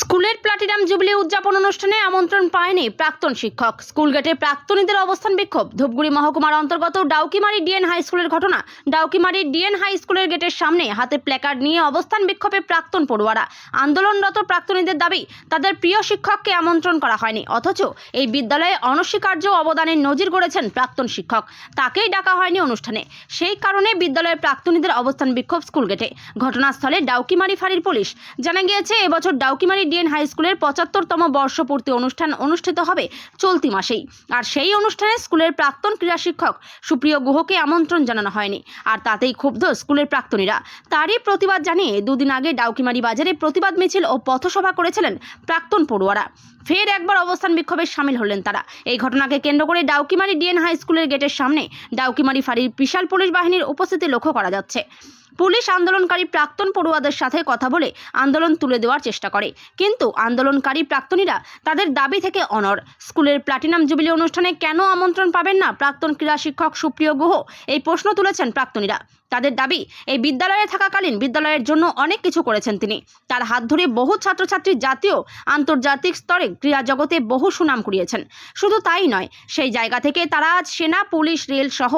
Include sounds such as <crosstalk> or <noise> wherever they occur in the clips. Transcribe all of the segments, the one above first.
স্কুলের platinum jubilee উদযাপন অনুষ্ঠানে আমন্ত্রণ পায়নি প্রাক্তন শিক্ষক। স্কুল গেটে প্রাক্তনীদের অবস্থান বিক্ষোভ। ধূপগুড়ি মহকুমার অন্তর্গত ডাউকিমারি ডিএন হাই স্কুলের ঘটনা ডাউকিমারি ডিএন হাই স্কুলের গেটের সামনে হাতে প্ল্যাকার্ড নিয়ে অবস্থান বিক্ষোভে প্রাক্তন পড়ুয়ারা। আন্দোলনরত প্রাক্তনীদের দাবি, তাদের প্রিয় শিক্ষককে আমন্ত্রণ করা হয়নি। অথচ এই বিদ্যালয়ে অনস্বীকার্য অবদানের নজির গড়েছেন প্রাক্তন শিক্ষক। তাকেই ডাকা হয়নি অনুষ্ঠানে। সেই কারণে বিদ্যালয়ের প্রাক্তনীদের অবস্থান বিক্ষোভ স্কুল গেটে। ঘটনাস্থলে ডাউকিমারি ফাঁড়ির পুলিশ। জানা গিয়েছে, এবছর ডাউকিমারি ডিএন হাই স্কুলের পঁচাত্তরতম বর্ষপূর্তি অনুষ্ঠান অনুষ্ঠিত হবে চলতি মাসেই। আর সেই অনুষ্ঠানে স্কুলের প্রাক্তন ক্রীড়া শিক্ষক সুপ্রিয় গুহকে আমন্ত্রণ জানানো হয়নি। আর তাতেই ক্ষুব্ধ স্কুলের প্রাক্তনীরা। তারই প্রতিবাদ জানিয়ে দুদিন আগে ডাউকিমারি বাজারে প্রতিবাদ মিছিল ও পথসভা করেছিলেন প্রাক্তন পড়ুয়ারা। ফের একবার অবস্থান বিক্ষোভে সামিল হলেন তারা। এই ঘটনাকে কেন্দ্র করে ডাউকিমারি ডিএন হাই স্কুলের গেটের সামনে ডাউকিমারি ফাঁড়ির বিশাল পুলিশ বাহিনীর উপস্থিতি লক্ষ্য করা যাচ্ছে। পুলিশ আন্দোলনকারী প্রাক্তন পড়ুয়াদের সাথে কথা বলে আন্দোলন তুলে দেওয়ার চেষ্টা করে। কিন্তু আন্দোলনকারী প্রাক্তনীরা তাদের দাবি থেকে অনর স্কুলের প্লাটিনাম জুবিলি অনুষ্ঠানে কেন আমন্ত্রণ পাবেন না প্রাক্তন ক্রীড়া শিক্ষক সুপ্রিয় গুহ? এই প্রশ্ন তুলেছেন প্রাক্তনীরা। তাদের দাবি, এই বিদ্যালয়ে থাকাকালীন বিদ্যালয়ের জন্য অনেক কিছু করেছেন তিনি। তার হাত ধরে বহু ছাত্রছাত্রী জাতীয়, আন্তর্জাতিক স্তরে ক্রীড়া জগতে বহু সুনাম কুড়িয়েছেন। শুধু তাই নয়, সেই জায়গা থেকে তারা আজ সেনা, পুলিশ, রেল সহ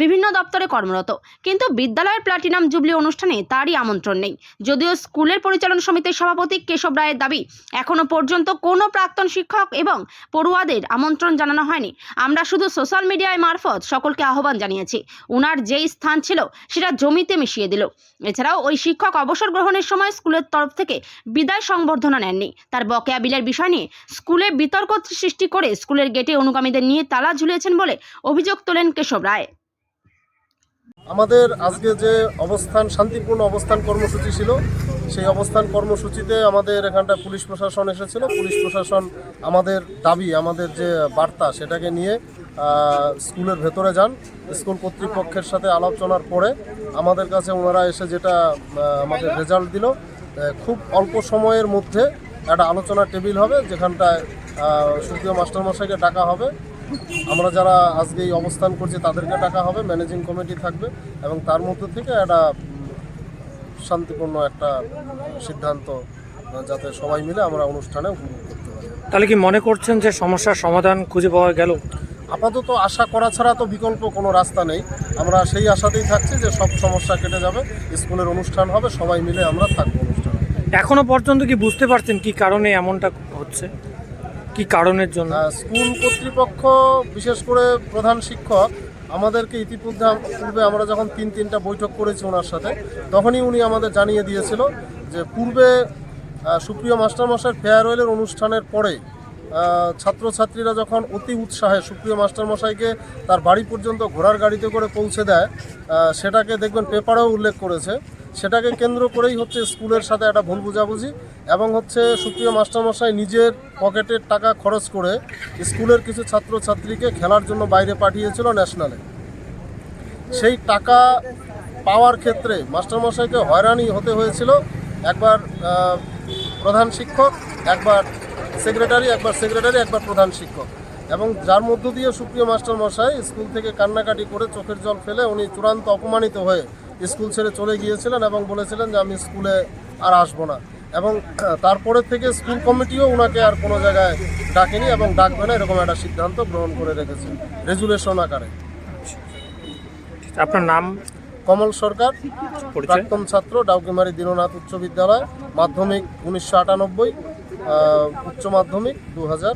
বিভিন্ন দপ্তরে কর্মরত। কিন্তু বিদ্যালয়ের প্লাটিনাম জুবলি অনুষ্ঠানে তারই আমন্ত্রণ নেই। যদিও স্কুলের পরিচালন সমিতির সভাপতি কেশব রায়ের দাবি, এখনও পর্যন্ত কোনো প্রাক্তন শিক্ষক এবং পড়ুয়াদের আমন্ত্রণ জানানো হয়নি। আমরা শুধু সোশ্যাল মিডিয়ায় মারফত সকলকে আহ্বান জানিয়েছি। উনার যেই স্থান ছিল সেটা জমিতে মিশিয়ে দিল। এছাড়াও ওই শিক্ষক অবসর গ্রহণের সময় স্কুলের তরফ থেকে বিদায় সংবর্ধনা নেননি। তার বকেয়া বিলের বিষয় নিয়ে স্কুলে বিতর্ক সৃষ্টি করে স্কুলের গেটে অনুগামীদের নিয়ে তালা ঝুলিয়েছেন বলে অভিযোগ তোলেন কেশব রায়। আমাদের আজকে যে অবস্থান, শান্তিপূর্ণ অবস্থান কর্মসূচি ছিল, সেই অবস্থান কর্মসূচিতে আমাদের এখানটা পুলিশ প্রশাসন এসেছিল। পুলিশ প্রশাসন আমাদের দাবি, আমাদের যে বার্তা, সেটাকে নিয়ে স্কুলের ভেতরে যান। স্কুল কর্তৃপক্ষের সাথে আলোচনার পরে আমাদের কাছে ওনারা এসে যেটা আমাদের রেজাল্ট দিল খুব অল্প সময়ের মধ্যে একটা আলোচনা টেবিল হবে, যেখানটায় সুপ্রিয় মাস্টারমশাইকে ডাকা হবে। আমরা যারা আজকে এই অবস্থান করছি তাদেরকে ডাকা হবে ম্যানেজিং কমিটি থাকবে এবং তার মধ্যে থেকে একটা শান্তিপূর্ণ একটা সিদ্ধান্ত যাতে সবাই মিলে আমরা অনুষ্ঠানে উপভোগ করতে পারি। তাহলে কি মনে করছেন যে সমস্যার সমাধান খুঁজে পাওয়া গেল? আপাতত আশা করা ছাড়া তো বিকল্প কোনো রাস্তা নেই। আমরা সেই আশাতেই থাকছি যে সব সমস্যা কেটে যাবে স্কুলের অনুষ্ঠান হবে সবাই মিলে আমরা থাকব অনুষ্ঠানে। এখনও পর্যন্ত কি বুঝতে পারছেন কি কারণে এমনটা হচ্ছে? কি কারণের জন্য? স্কুল কর্তৃপক্ষ বিশেষ করে প্রধান শিক্ষক আমাদেরকে ইতিপূর্বে পূর্বে আমরা যখন তিন তিনটা বৈঠক করেছি ওনার সাথে তখনই উনি আমাদের জানিয়ে দিয়েছিল যে পূর্বে সুপ্রিয় মাস্টারমশাই ফেয়ারওয়েলের অনুষ্ঠানের পরে ছাত্রছাত্রীরা যখন অতি উৎসাহে সুপ্রিয় মাস্টারমশাইকে তার বাড়ি পর্যন্ত ঘোড়ার গাড়িতে করে পৌঁছে দেয় সেটাকে দেখবেন পেপারেও উল্লেখ করেছে। সেটাকে কেন্দ্র করেই হচ্ছে স্কুলের সাথে একটা ভুল বোঝাবুঝি এবং হচ্ছে সুপ্রিয় মাস্টারমশাই নিজের পকেটের টাকা খরচ করে স্কুলের কিছু ছাত্রছাত্রীকে খেলার জন্য বাইরে পাঠিয়েছিল ন্যাশনালে। সেই টাকা পাওয়ার ক্ষেত্রে মাস্টারমশাইকে হয়রানি হতে হয়েছিল। একবার প্রধান শিক্ষক, একবার সেক্রেটারি একবার সেক্রেটারি একবার প্রধান শিক্ষক। এবং যার মধ্য দিয়ে সুপ্রিয় মাস্টারমশাই স্কুল থেকে কান্নাকাটি করে চোখের জল ফেলে উনি চূড়ান্ত অপমানিত হয়ে স্কুল ছেড়ে চলে গিয়েছিলেন এবং বলেছিলেন যে আমি স্কুলে আর আসব না। এবং তারপরে থেকে স্কুল কমিটিও ওনাকে আর কোনো জায়গায় ডাকেনি এবং ডাকবে না এরকম একটা সিদ্ধান্ত গ্রহণ করে রেখেছে রেজুলেশন আকারে। আপনার নাম? কমল সরকার প্রাক্তন ছাত্র ডাউকিমারি দীননাথ উচ্চ বিদ্যালয় মাধ্যমিক উনিশশো আটানব্বই। উচ্চ মাধ্যমিক দু হাজার।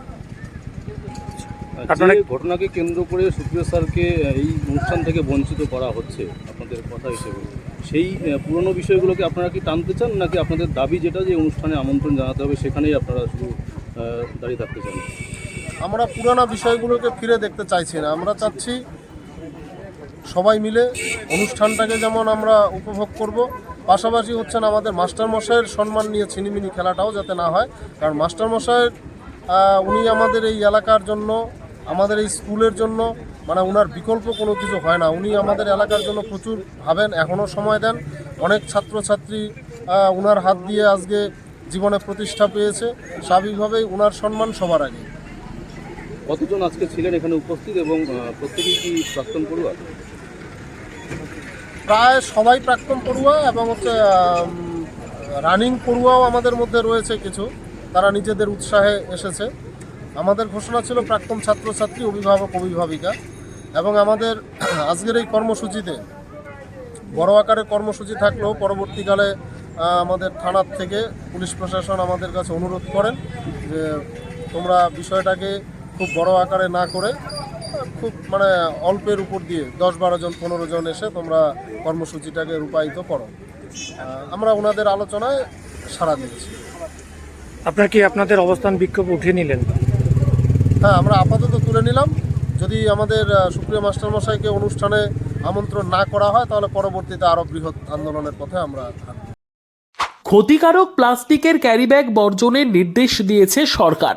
আপনারা- যে ঘটনাকে কেন্দ্র করে সুপ্রিয় স্যারকে এই অনুষ্ঠান থেকে বঞ্চিত করা হচ্ছে আপনাদের কথা হিসেবে সেই পুরনো বিষয়গুলোকে আপনারা কি টানতে চান? নাকি আপনাদের দাবি যেটা যে অনুষ্ঠানে আমন্ত্রণ জানাতে হবে সেখানেই আপনারা শুধু দাঁড়িয়ে থাকতে চান? আমরা পুরানা বিষয়গুলোকে ফিরে দেখতে চাইছি না। আমরা চাচ্ছি সবাই মিলে অনুষ্ঠানটাকে যেমন আমরা উপভোগ করব পাশাপাশি হচ্ছেন আমাদের মাস্টারমশাইয়ের সম্মান নিয়ে ছিনিমিনি খেলাটাও যাতে না হয়। কারণ মাস্টারমশাইয়ের উনি আমাদের এই এলাকার জন্য, আমাদের এই স্কুলের জন্য মানে ওনার বিকল্প কোনো কিছু হয় না। উনি আমাদের এলাকার জন্য প্রচুর ভাবেন, এখনও সময় দেন। অনেক ছাত্রছাত্রী ওনার হাত দিয়ে আজকে জীবনে প্রতিষ্ঠা পেয়েছে। স্বাভাবিকভাবেই ওনার সম্মান সবার আগে। কতজন আজকে ছিলেন এখানে উপস্থিত এবং প্রত্যেকেই কি প্রাক্তন পড়ুয়া? প্রায় সবাই প্রাক্তন পড়ুয়া এবং হচ্ছে রানিং পড়ুয়াও আমাদের মধ্যে রয়েছে কিছু। তারা নিজেদের উৎসাহে এসেছে। আমাদের ঘোষণা ছিল প্রাক্তন ছাত্রছাত্রী, অভিভাবক, অভিভাবিকা এবং আমাদের <clears throat> আজকের এই কর্মসূচিতে বড় আকারে কর্মসূচি থাকলেও পরবর্তীকালে আমাদের থানার থেকে পুলিশ প্রশাসন আমাদের কাছে অনুরোধ করেন যে তোমরা বিষয়টাকে খুব বড় আকারে না করে খুব মানে অল্পের উপর দিয়ে দশ বারো জন পনেরো জন এসে তোমরা কর্মসূচিটাকে রূপায়িত করো। আমরা ওনাদের আলোচনায় সাড়া দিয়েছি। আপনার কি আপনাদের অবস্থান বিক্ষোভ উঠিয়ে নিলেন? হ্যাঁ আমরা আপাতত তুলে নিলাম। যদি আমাদের সুপ্রিয় মাস্টারমশাইকে অনুষ্ঠানে আমন্ত্রণ না করা হয় তাহলে পরবর্তীতে আরও বৃহৎ আন্দোলনের পথে আমরা ক্ষতিকারক প্লাস্টিকের ক্যারিব্যাগ বর্জনের নির্দেশ দিয়েছে সরকার।